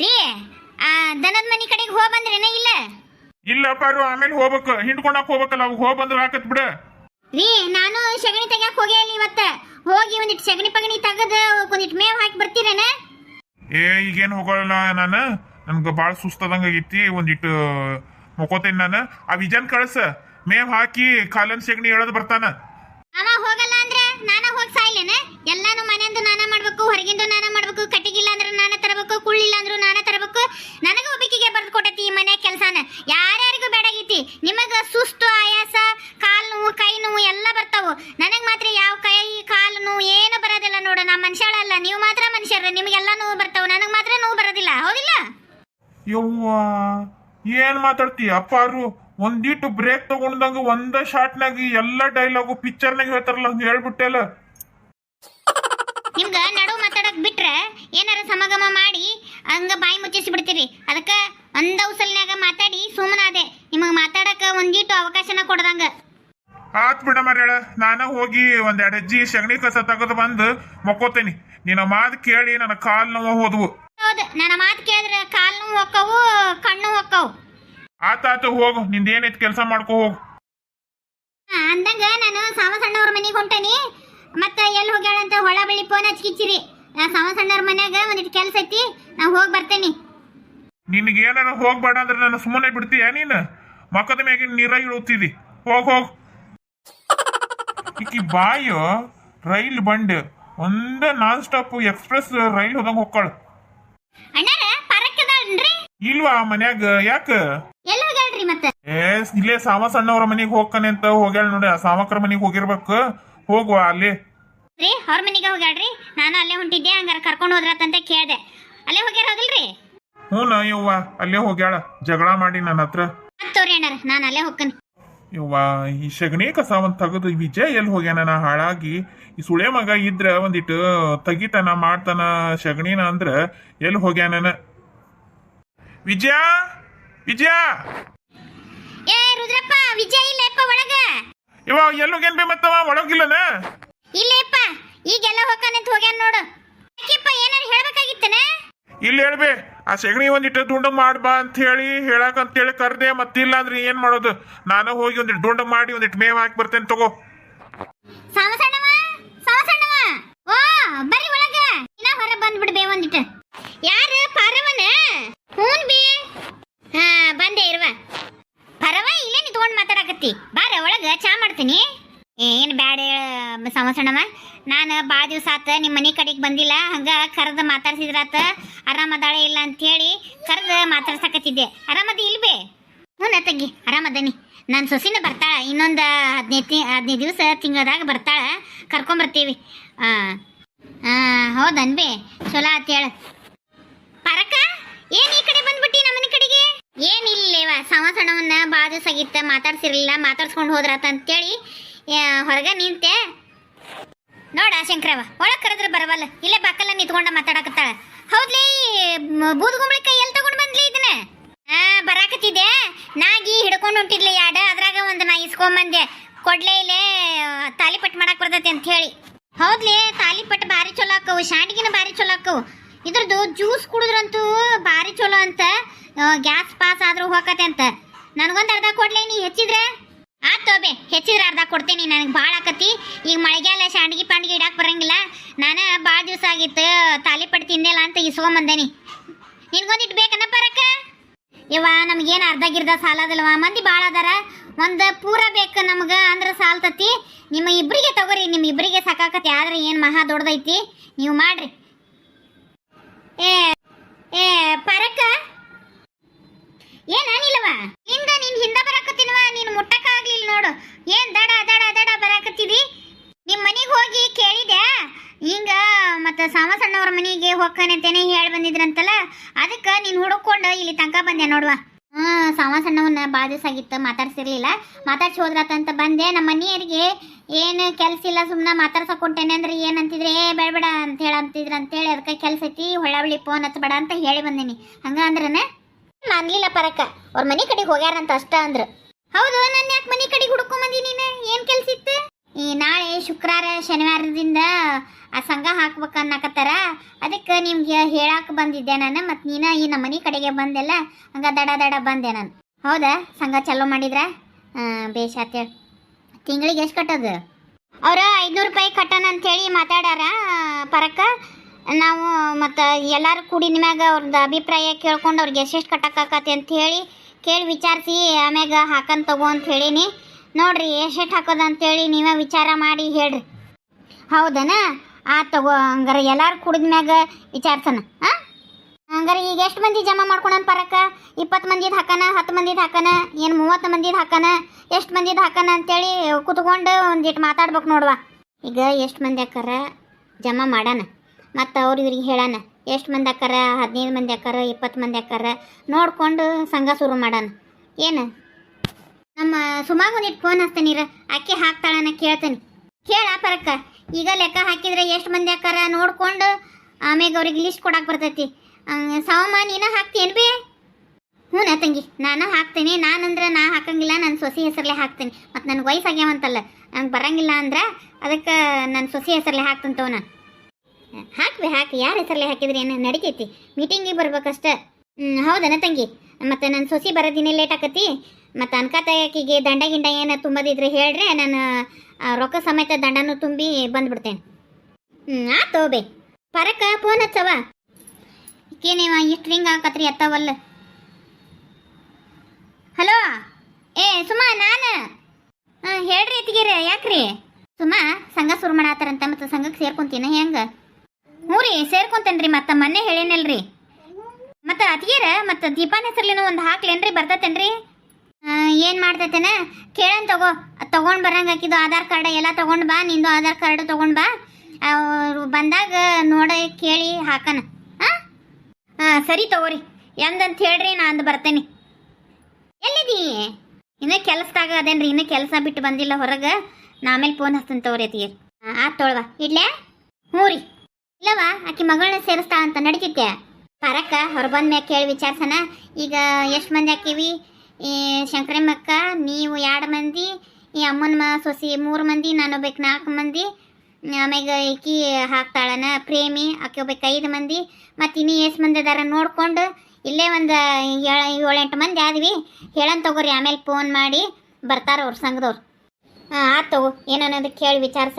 ರೀ ಆ ದನದ ಮನಿ ಕಡೆಗೆ ಹೋಗಿ ಬಂದ್ರೇನ ಇಲ್ಲ? ಇಲ್ಲ ಪಾರು ಆಮೇಲೆ ಹೋಗ್ಬೇಕು. ಹಿಂಡ್ಕೊಂಡಾಕ ಹೋಗ್ಬೇಕಲ್ಲ ಅವ್ ಹೋಗ್ ಬಂದ್ರ ಹಾಕತ್ ಬಿಡ. ರೀ ನಾನು ಸಗಣಿ ತೆಗ್ಯಾಕ ಹೋಗೇ ಇಲ್ಲ ಇವತ್ತ. ಹೋಗಿ ಒಂದಿಟ್ಟು ಸಗಣಿ ಪಗಣಿ ತೆಗದ ಒಂದಿಟ್ಟು ಮೇವ್ ಹಾಕಿ ಬರ್ತೀರೇನ? ಏ ಈಗೇನು ಹೋಗೋಲ್ಲ ನಾನು? ನನ್ಗೆ ಭಾಳ ಸುಸ್ತದಂಗ ಆಗೈತಿ ಒಂದಿಟ್ಟು ಮಕ್ಕೋತೇನೆ ನಾನು. ಆ ವಿಜನ್ ಕಳ್ಸ ಮೇವ್ ಹಾಕಿ ಕಾಲನ್ ಸೆಗಣಿ ಎಳದ್ ಬರ್ತಾನ. ಅವ ಹೋಗಲ್ಲ ಅಂದ್ರೆ ನಾನ ಹೋಗಿ ಸಾಯ್ಲೇನ? ಎಲ್ಲಾನು ಮನೆಯಿಂದ ನಾನ ಮಾಡ್ಬೇಕು ಹೊರಗಿಂದ ನಾನ ಮಾಡ್ಬೇಕು ಕಟ್ಟಿಗಿಲ್ಲ ಮನುಷ್ಯರ ನಿಮಗೆಲ್ಲ ನೋವು ಬರ್ತಾವ? ನನಗೆ ಮಾತ್ರ ನೋವು ಬರೋದಿಲ್ಲ. ಹೌದಿಲ್ಲ? ಯವ್ವ ಏನ್ ಮಾತಾಡ್ತಿ? ಅಪ್ಪಾರು ಒಂದಿಟ್ಟು ಬ್ರೇಕ್ ತಗೊಂಡಂಗ ಒಂದ ಶಾಟ್ನಾಗ ಎಲ್ಲ ಡೈಲಾಗು ಪಿಕ್ಚರ್ನಾಗ ಹೇಳ್ತಾರಲ್ಲ ಹಂಗ ಹೇಳ್ಬಿಟ್ಟೆಲ್ಲ ನಿಮ್ಗ ನಡು ಮಾತಾಡಕ್ ಬಿಟ್ರೆ ಏನಾರ ಸಮಗಮ ಮಾಡಿ ಹಂಗ ಬಾಯಿ ಮುಚ್ಚಿಸಿ ಬಿಡ್ತೀರಿ. ಅದಕ್ಕ ಒಂದ ಮಾತಾಡಿ ಸುಮ್ಮನಾದೆ ನಿಮಗ್ ಮಾತಾಡಕ ಒಂದಿಟ್ಟು ಅವಕಾಶನ ಕೊಡ್ದಂಗ ಆತ್ ಬಿಡ ಮರ್ಯಾಳ ನಾನ ಹೋಗಿ ಒಂದ್ ಎರಡು ಅಜ್ಜಿ ಸಗಣಿ ಕಸ ತೆಗೆದು ಬಂದು ಮಕ್ಕೋತೇನಿ. ನಿನ್ನ ಮಾತು ಕೇಳಿ ನನ್ನ ಕಾಲ್ ನೋವು ಹೋದ್ವು. ಹೌದು ನನ್ನ ಮಾತು ಕೇಳಿದ್ರೆ ಕಾಲ್ ನೋವು ಹೊಕ್ಕವು ಕಣ್ಣು ಹೊಕ್ಕವು. ಆತಾತು ಹೋಗು ನಿಂದೇನೈತಿ ಕೆಲಸ ಮಾಡ್ಕೋ ಹೋಗು. ಅಂದಂಗ ನಾನು ಸಾವ ಸಣ್ಣವ್ರ ಮನೆಗೆ ಹೊಂಟೇನಿ. ಮತ್ತ ಎಲ್ಲಿ ಹೋಗ್ಯಾಳ ಅಂತ ಹೊಳ ಬೆಳಿ ಫೋನ್ ಹಚ್ಕಿಚ್ಚಿರಿ. ನಾ ಸಾವ ಸಣ್ಣವ್ರ ಮನ್ಯಾಗ ಒಂದಿಟ್ಟು ಕೆಲಸ ಐತಿ ನಾ ಹೋಗಿ ಬರ್ತೇನಿ. ನಿನಗೆ ಏನಾರ ಹೋಗ್ಬೇಡ ಅಂದ್ರೆ ನಾನು ಸುಮ್ಮನೆ ಬಿಡ್ತೀಯ ನೀನು? ಮಕ್ಕದ ಮ್ಯಾಗಿನ ನೀರ ಇಳುತ್ತಿದ್ದಿ ಹೋಗ್ ಹೋಗ್. ಈಕಿ ಬಾಯ್ ರೈಲ್ ಬಂಡ್. ಒಂದ ನಾನ್ ಸ್ಟಾಪ್ ಎಕ್ಸ್ಪ್ರೆಸ್ ರೈಲ್ ಹೋದಂಗ ಹೋಗ್ಕಳ. ಅಣ್ಣಾರ ಪರಕ್ಕದನ್ರಿ ಇಲ್ವಾ ಮನ್ಯಾಗ ಯಾಕ? ಎಲ್ಲ ಹೋಗ್ಯಾಳ್ರಿ ಮತ್ತೆ? ಏ ಇಲ್ಲೇ ಸಾಮ ಸಣ್ಣವ್ರ ಮನೆಗೆ ಹೋಗ್ತಾನೆ ಅಂತ ಹೋಗ್ಯಾಳ ನೋಡಿ ಆ ಸಾಮಕ್ರ ಮನೆಗೆ ಹೋಗಿರ್ಬೇಕು. ಹೋಗುವ ಅಲ್ಲಿ. ರೀ ಅವ್ರ ಮನೆಗೆ ಹೋಗ್ಯಾಳ್ರಿ? ನಾನು ಅಲ್ಲೇ ಹೊಂಟಿದ್ದೆ ಹಂಗಾರ ಕರ್ಕೊಂಡು ಹೋದ್ರತ್ತಂತ ಕೇಳ್ದೆ. ಅಲ್ಲೇ ಹೋಗ್ಯಾರ ಹೌದಿಲ್ರಿ ಹ್ಞೂ ಯವ್ವ ಅಲ್ಲೇ ಹೋಗ್ಯಾಳ ಜಗಳ ಮಾಡಿ ನನ್ನ ಹತ್ರ. ತೋರಿ ಅಣ್ಣಾರ ನಾನು ಅಲ್ಲೇ ಹೋಗ್ತೀನಿ ಯವ್ವ ಈ ಸಗಣಿ ಕಸ ಒಂದ್ ತೆಗೆದು ವಿಜಯ್ ಎಲ್ಲಿ ಹೋಗ್ಯಾನ ನಾ ಹಾಳಾಗಿ ಈ ಸುಳೆ ಮಗ ಇದ್ರ ಒಂದಿಟ್ಟು ತೆಗಿತಾನ ಮಾಡ್ತಾನ ಸಗಣಿನ ಅಂದ್ರ ಎಲ್ಲಿ ಹೋಗ್ಯಾನ ವಿಜಯ? ವಿಜಯ? ಏ ರುದ್ರಪ್ಪ ವಿಜಯ ಇಲ್ಲಪ್ಪ ಒಳಗ? ಇವ ಎಲ್ಲಿ ಹೋಗ್ಯಾನ ಬೇ ಮತ್ತವ? ಒಳಗಿಲ್ಲನ? ಇಲ್ಲೇಪ್ಪ ಈಗೆಲ್ಲ ಅಂತ ಹೋಗ್ಯಾನ ನೋಡು. ಯಾಕೆಪ್ಪ ಏನಾರು ಹೇಳ್ಬೇಕಾಗಿತ್ತನ? ಇಲ್ಲಿ ಹೇಳ್ಬೇ, ಆ ಸೆಗಣಿ ಒಂದಿಟ್ಟು ದುಂಡ ಮಾಡ್ಬಾ ಅಂತ ಹೇಳಿ ಹೇಳಾಕ ಅಂತ ಹೇಳಿ ಕರ್ದೆ, ಮತ್ತಿಲ್ಲ ಅಂದ್ರೆ ಏನ್ ಮಾಡೋದು? ನಾನು ಹೋಗಿ ಒಂದಿಟ್ಟು ದುಂಡ ಮಾಡಿ ಒಂದಿಟ್ಟು ಮೇವ್ ಹಾಕಿ ಬರ್ತೇನೆ ತಗೋ. ಸಾವಸಣ್ಣವ ಸಾವಸಣ್ಣವ ಓ, ಬರ್ರಿ ಒಳಗ. ಇನ್ನ ಹೊರ ಬಂದ್ಬಿಡ್ಬೇ ಒಂದಿಟ್ಟು ಯಾರು? ಪರವನ? ಹೂನ್ ಬಿ. ಹಾ, ಬಂದೆ, ಇರುವ. ಪರವ, ಇಲ್ಲೇ ನಿಂತ್ಕೊಂಡು ಮಾತಾಡಕತ್ತಿ. ಬಾರ, ಒಳಗ ಚಾ ಮಾಡ್ತೀನಿ. ಏನ್ ಬ್ಯಾಡ ಸಮಸಣ್ಣವ ನಾನು ಭಾಳ ದಿವಸ ಆತ ನಿಮ್ಮ ಮನೆ ಕಡೆಗೆ ಬಂದಿಲ್ಲ, ಹಂಗೆ ಕರೆದು ಮಾತಾಡ್ಸಿದ್ರಾತ ಆರಾಮದಾಳೆ ಇಲ್ಲ ಅಂಥೇಳಿ ಕರೆದು ಮಾತಾಡ್ಸಕತ್ತಿದ್ದೆ. ಆರಾಮದಿ ಇಲ್ಬೇ? ಹ್ಞೂ ತಂಗಿ ಆರಾಮದನಿ. ನನ್ನ ಸೊಸಿನ ಬರ್ತಾಳ, ಇನ್ನೊಂದು ಹದಿನೈದು ಹದಿನೈದು ದಿವಸ ತಿಂಗಳದಾಗ ಬರ್ತಾಳ, ಕರ್ಕೊಂಬರ್ತೀವಿ. ಹಾಂ ಹಾಂ ಹೌದನ್ಬಿ? ಚಲೋ ಆತೇಳ ಪರಕ, ಏನು ಈ ಕಡೆ ಬಂದ್ಬಿಟ್ಟಿ ನಮ್ಮನೆ ಕಡೆಗೆ? ಏನಿಲ್ಲೇವ ಸಮ ಸಣ್ಣವನ್ನ ಭಾಳ ದಿವಸ ಆಗಿತ್ತ, ಮಾತಾಡ್ಸಿರ್ಲಿಲ್ಲ, ಮಾತಾಡ್ಸ್ಕೊಂಡು ಹೋದ್ರಾತ ಅಂತೇಳಿ ಹೊರಗೆ ನಿಂತೆ. ನೋಡ ಶಂಕರವ ಒಳಗೆ ಕರೆದ್ರೆ ಬರವಲ್ಲ, ಇಲ್ಲೇ ಬಾಕಲ್ಲ ನಿಂತ್ಕೊಂಡ ಮಾತಾಡಕತ್ತಾಳ. ಹೌದ್ಲೇ ಕೈ ಎಲ್ಲಿ ತಗೊಂಡ್ ಬಂದ್ಲಿ ಇದನ್ನ? ಆ, ಬರಾಕತ್ತಿದ್ದೆ. ನಾಗಿ ಹಿಡ್ಕೊಂಡು ಹೊಂಟಿದ್ಲಿ ಯಾಡ, ಅದ್ರಾಗ ಒಂದು ನಾ ಇಸ್ಕೊಂಬಂದೆ ಕೊಡ್ಲೇ ಇಲ್ಲೇ ತಾಲಿಪಟ್ ಮಾಡಕ್ ಬರ್ತೈತಿ ಅಂತ ಹೇಳಿ. ಹೌದ್ಲಿ ತಾಲಿಪಟ್ ಭಾರಿ ಚಲೋ ಆಕವು ಶಾಂಡಿಗಿನ ಭಾರಿ ಚಲೋ ಆಕವು ಇದ್ರದ್ದು ಜ್ಯೂಸ್ ಕುಡಿದ್ರಂತೂ ಭಾರಿ ಚಲೋ ಅಂತ ಗ್ಯಾಸ್ ಪಾಸ್ ಆದ್ರೂ ಹೋಗತ್ತೆ ಅಂತ. ನನಗೊಂದು ಅರ್ಧ ಕೊಡ್ಲೇ ನೀ ಹೆಚ್ಚಿದ್ರೆ? ತೋಬೆ ಹೆಚ್ಚಿದ್ರೆ ಅರ್ಧ ಕೊಡ್ತೀನಿ, ನನಗೆ ಭಾಳ ಆಕತಿ. ಈಗ ಮಳೆಗಾಲ ಶಾಂಡ್ಗಿ ಪಾಂಡ್ಗಿ ಇಡಕ್ಕೆ ಬರಂಗಿಲ್ಲ. ನಾನು ಭಾಳ ದಿವಸ ಆಗಿತ್ತು ತಾಲಿಪಟ್ಟು ತಿಂದಿಲ್ಲ ಅಂತ ಇಸ್ಕೊಂಬಂದೇನಿ. ನಿನ್ಗೊಂದಿಟ್ಟು ಬೇಕನ್ನ ಬರಕ್ಕ ಇವ ನಮಗೇನು ಅರ್ಧ ಗಿರ್ದ ಸಾಲದಲ್ವ? ಮಂದಿ ಭಾಳ ಅದಾರ. ಒಂದು ಪೂರ ಬೇಕು ನಮ್ಗೆ ಅಂದ್ರೆ ಸಾಲ್ತತಿ. ನಿಮ್ಮ ಇಬ್ಬರಿಗೆ ತಗೋರಿ, ನಿಮ್ಮ ಇಬ್ಬರಿಗೆ ಸಾಕಾಕತಿ. ಆದ್ರೆ ಏನು ಮಹಾ ದೊಡ್ಡದೈತಿ. ನೀವು ಮಾಡ್ರಿ. ಏ ಏ ಪರಕ್ಕ ಏನಾನಿಲ್ಲವ ಹಿಂದ ನೀನ್ ಹಿಂದ ಬರಾಕತ್ತಿನವ ನೀನು ಮುಟ್ಟಕ್ಕಾಗ್ಲಿಲ್ಲ ನೋಡು ಏನ್ ದಡ ದಡ ದಡ ಬರಾಕತ್ತಿದಿ ನಿಮ್ಮ ಮನೆಗೆ ಹೋಗಿ ಕೇಳಿದೆ ಹಿಂಗ ಮತ್ತೆ ಸಾಮ ಸಣ್ಣವ್ರ ಮನೆಗೆ ಹೋಗ್ತಾನೆ ಅಂತೇನೆ ಹೇಳಿ ಬಂದಿದ್ರಂತಲ್ಲ? ಅದಕ್ಕೆ ನೀನು ಹುಡುಕೊಂಡು ಇಲ್ಲಿ ತನಕ ಬಂದೆ ನೋಡುವ. ಹ್ಞೂ ಸಾಮ ಸಣ್ಣವನ್ನ ಭಾಳ ದಿವಸ ಆಗಿತ್ತು, ಮಾತಾಡ್ಸಿರ್ಲಿಲ್ಲ. ಮಾತಾಡ್ಸಿ ಹೋದ್ರಾತಂತ ಬಂದೆ. ನಮ್ಮ ಮನೆಯವರಿಗೆ ಏನು ಕೆಲ್ಸ ಇಲ್ಲ ಸುಮ್ಮನೆ ಮಾತಾಡ್ಸಕೊಂಟೇನೆ ಅಂದ್ರೆ ಏನಂತಿದ್ರೆ, ಏ ಬೇಡಬೇಡ ಬೇಡ ಅಂತ ಹೇಳಿ ಅಂತಿದ್ರು ಅಂತೇಳಿ ಅದಕ್ಕೆ ಕೆಲ್ಸ ಐತಿ ಹೊಳ್ಳಾವಳಿ ಫೋನ್ ಹಚ್ಚಬೇಡ ಅಂತ ಹೇಳಿ ಬಂದೀನಿ. ಹಂಗ ಅಂದ್ರನ? ಅನ್ಲಿಲ್ಲ ಪರಕ. ಅವ್ರ ಮನೆ ಕಡೆಗೆ ಹೋಗ್ಯಾರಂತ ಅಷ್ಟ ಅಂದ್ರು. ಹೌದು ನನ್ನ ಯಾಕೆ ಮನೆ ಕಡೆಗೆ ಹುಡ್ಕೊಂಡ್ ಬಂದಿ ನೀನು? ಏನು ಕೆಲಸ ಇತ್ತು? ಈ ನಾಳೆ ಶುಕ್ರವಾರ ಶನಿವಾರದಿಂದ ಆ ಸಂಘ ಹಾಕ್ಬೇಕು ಅನ್ನಕತ್ತಾರ. ಅದಕ್ಕೆ ನಿಮ್ಗೆ ಹೇಳಕ್ಕೆ ಬಂದಿದ್ದೆ ನಾನು ಮತ್ತು ನೀನು ಈ ನಮ್ಮ ಮನೆ ಕಡೆಗೆ ಬಂದೆಲ್ಲ ಹಂಗ ದಡ ದಡ ಬಂದೆ ನಾನು. ಹೌದಾ? ಸಂಘ ಚಲೋ ಮಾಡಿದ್ರ? ಬೇಷ್ ಅಂತೇಳಿ ತಿಂಗಳಿಗೆ ಎಷ್ಟು ಕಟ್ಟೋದು? ಅವರು ಐದುನೂರು ರೂಪಾಯಿ ಕಟ್ಟೋಣ ಅಂತೇಳಿ ಮಾತಾಡಾರ ಪರಕ್ಕ ನಾವು ಮತ್ತು ಎಲ್ಲರೂ ಕೂಡಿ ಮ್ಯಾಗ ಅವ್ರದ್ದು ಅಭಿಪ್ರಾಯ ಕೇಳ್ಕೊಂಡು ಅವ್ರಿಗೆ ಎಷ್ಟೆಷ್ಟು ಕಟ್ಟಕ್ಕಾಕತಿ ಅಂತ ಹೇಳಿ ಕೇಳಿ ವಿಚಾರಿಸಿ ಆಮ್ಯಾಗ ಹಾಕನ್ ತಗೋ ಅಂತ ಹೇಳೀನಿ. ನೋಡ್ರಿ ಎಷ್ಟೆಷ್ಟು ಹಾಕೋದು ಅಂತೇಳಿ ನೀವೇ ವಿಚಾರ ಮಾಡಿ ಹೇಳ್ರಿ. ಹೌದನ? ಆ, ತಗೋ, ಹಂಗಾರೆ ಎಲ್ಲಾರು ಕುಡಿದ ಮ್ಯಾಗ ವಿಚಾರ್ಸನ ಹಾಂ ಹಂಗಾರೆ ಈಗ ಎಷ್ಟು ಮಂದಿ ಜಮಾ ಮಾಡ್ಕೊಳನ್ ಪರಕ್ಕ ಇಪ್ಪತ್ತು ಮಂದಿದು ಹಾಕನ, ಹತ್ತು ಮಂದಿದು ಹಾಕನ, ಏನು ಮೂವತ್ತು ಮಂದಿದು ಹಾಕನ, ಎಷ್ಟು ಮಂದಿದು ಹಾಕನ ಅಂತೇಳಿ ಕುತ್ಕೊಂಡು ಒಂದಿಟ್ಟು ಮಾತಾಡ್ಬೇಕು ನೋಡ್ವಾ. ಈಗ ಎಷ್ಟು ಮಂದಿ ಹಾಕಾರ ಜಮಾ ಮಾಡಣ ಮತ್ತು ಅವ್ರು ಇವ್ರಿಗೆ ಹೇಳಣ ಎಷ್ಟು ಮಂದಿ ಹಾಕಾರ ಹದಿನೈದು ಮಂದಿ ಹಾಕಾರ ಇಪ್ಪತ್ತು ಮಂದಿ ಹಾಕಾರ ನೋಡ್ಕೊಂಡು ಸಂಘ ಶುರು ಮಾಡೋಣ ಏನು? ನಮ್ಮ ಸುಮಾಗ ಫೋನ್ ಹಚ್ತೇನಿರ ಅಕ್ಕಿ ಹಾಕ್ತಾಳನ ಕೇಳ್ತೇನೆ. ಕೇಳ ಪರಕ್ಕ, ಈಗ ಲೆಕ್ಕ ಹಾಕಿದ್ರೆ ಎಷ್ಟು ಮಂದಿ ಅಕ್ಕಾರ ನೋಡ್ಕೊಂಡು ಆಮೇಲೆ ಅವ್ರಿಗೆ ಲಿಸ್ಟ್ ಕೊಡಕ್ಕೆ ಬರ್ತೈತಿ. ಸಾವಮ್ಮ, ನೀನ ಹಾಕ್ತೇನು ಬಿ? ಹ್ಞೂ ನಾ ತಂಗಿ, ನಾನು ಹಾಕ್ತೀನಿ. ನಾನಂದ್ರೆ ನಾ ಹಾಕಂಗಿಲ್ಲ ನನ್ನ ಸೊಸಿ ಹೆಸರಲ್ಲೇ ಹಾಕ್ತೀನಿ. ಮತ್ತು ನನಗೆ ವಯಸ್ಸಾಗ್ಯಾವಂತಲ್ಲ ನಂಗೆ ಬರಂಗಿಲ್ಲ ಅಂದ್ರೆ ಅದಕ್ಕೆ ನನ್ನ ಸೊಸಿ ಹೆಸರಲ್ಲೇ ಹಾಕ್ತೀನಿ ತಗೋ ನಾನು. ಹಾಕ್ವಿ ಹಾಕಿ. ಯಾರ ಹೆಸರಲ್ಲೇ ಹಾಕಿದ್ರೆ ಏನು ನಡಿತೈತಿ? ಮೀಟಿಂಗಿಗೆ ಬರ್ಬೇಕಷ್ಟೆ. ಹ್ಞೂ ಹೌದನ ತಂಗಿ? ಮತ್ತು ನನ್ನ ಸೊಸಿ ಬರೋದಿನ ಲೇಟ್ ಆಕತಿ. ಮತ್ತು ಅನ್ಕತಾಯಕಿಗೆ ದಂಡ ಗಿಂಡ ಏನು ತುಂಬದಿದ್ರೆ ಹೇಳ್ರೆ, ನಾನು ರೊಕ್ಕ ಸಮೇತ ದಂಡನೂ ತುಂಬಿ ಬಂದ್ಬಿಡ್ತೇನೆ. ಹ್ಞೂ ಆ ಬೇ ಪರಕ್ಕ ಫೋನ್ ಹಚ್ಚವ ಏನೇವ ಇಷ್ಟು ರಿಂಗ್ ಹಾಕತ್ರಿ ಎತ್ತವಲ್ಲ ಹಲೋ, ಏ, ಸುಮಾ, ನಾನು? ಹಾಂ, ಹೇಳ್ರಿ ಎತ್ತಿಗೆರೆ ಯಾಕ್ರಿ? ಸುಮಾ, ಸಂಘ ಶುರು ಮಾಡತ್ತಾರಂತ ಮತ್ತು ಸಂಘಕ್ಕೆ ಸೇರ್ಕೊಂತೀನ ಹೆಂಗೆ? ಹ್ಞೂ ರೀ, ಸೇರ್ಕೊಂತೇನ್ರಿ ಮತ್ತೆ ಮೊನ್ನೆ ಹೇಳೇನಲ್ರಿ. ಮತ್ತು ಅತಿಯರ ಮತ್ತು ದೀಪಾನ ಹೆಸರ್ಲಿನೂ ಒಂದು ಹಾಕ್ಲೇನ್ರಿ, ಬರ್ತತೇನ್ರಿ? ಏನು ಮಾಡ್ತೈತೇನ? ಕೇಳನ್ ತಗೋ, ತಗೊಂಡು ಬರಂಗೆ ಹಾಕಿದ್ದು ಆಧಾರ್ ಕಾರ್ಡ್ ಎಲ್ಲ ತಗೊಂಡು ಬಾ, ನಿಂದು ಆಧಾರ್ ಕಾರ್ಡ್ ತಗೊಂಡು ಬಾ. ಅವರು ಬಂದಾಗ ನೋಡಿ, ಕೇಳಿ ಹಾಕನ. ಹಾಂ ಹಾಂ ಸರಿ ತಗೋರಿ. ಎಂದಂತ ಹೇಳ್ರಿ, ನಾ ಅಂದು ಬರ್ತೇನೆ. ಎಲ್ಲಿದಿ? ಇನ್ನೂ ಕೆಲಸದಾಗ ಅದೇನ್ರಿ, ಇನ್ನೂ ಕೆಲಸ ಬಿಟ್ಟು ಬಂದಿಲ್ಲ ಹೊರಗೆ. ನಾ ಆಮೇಲೆ ಫೋನ್ ಹಚ್ತೀನಿ ತಗೋರಿ ಅತಿಗೆ ಆತ್ ತೊಳ್ವ ಇಡ್ಲೇ ಹ್ಞೂ ರೀ. ಇಲ್ಲವಾ, ಆಕಿ ಮಗಳನ್ನ ಸೇರಿಸ್ತಾ ಅಂತ ನಡೀತಿತ್ತೆ ಪರಕ್ಕ ಹೊರಬಂದ ಮ್ಯಾಗ ಕೇಳಿ ವಿಚಾರಿಸೋಣ ಈಗ ಎಷ್ಟು ಮಂದಿ ಹಾಕೀವಿ ಈ ಶಂಕರಮ್ಮಕ್ಕ, ನೀವು ಎರಡು ಮಂದಿ, ಈ ಅಮ್ಮನ ಸೊಸಿ ಮೂರು ಮಂದಿ, ನಾನು ಒಬ್ಬಕ್ಕೆ ನಾಲ್ಕು ಮಂದಿ, ಆಮ್ಯಾಗ ಈಕಿ ಹಾಕ್ತಾಳನ ಪ್ರೇಮಿ, ಆಕೆ ಒಬ್ಬಕ್ಕೆ ಐದು ಮಂದಿ. ಮತ್ತು ಇನ್ನೂ ಎಷ್ಟು ಮಂದಿ ಅದಾರ ನೋಡಿಕೊಂಡು, ಇಲ್ಲೇ ಒಂದು ಏಳು, ಏಳೆಂಟು ಮಂದಿ ಆದ್ವಿ. ಹೇಳನ್ ತಗೋರಿ, ಆಮೇಲೆ ಫೋನ್ ಮಾಡಿ ಬರ್ತಾರ ಅವ್ರ ಸಂಘದವ್ರು. ಹಾಂ ಆತು ಏನನ್ನೋದಕ್ಕೆ ಏನನ್ನೋದು ಕೇಳಿ ವಿಚಾರಿಸ.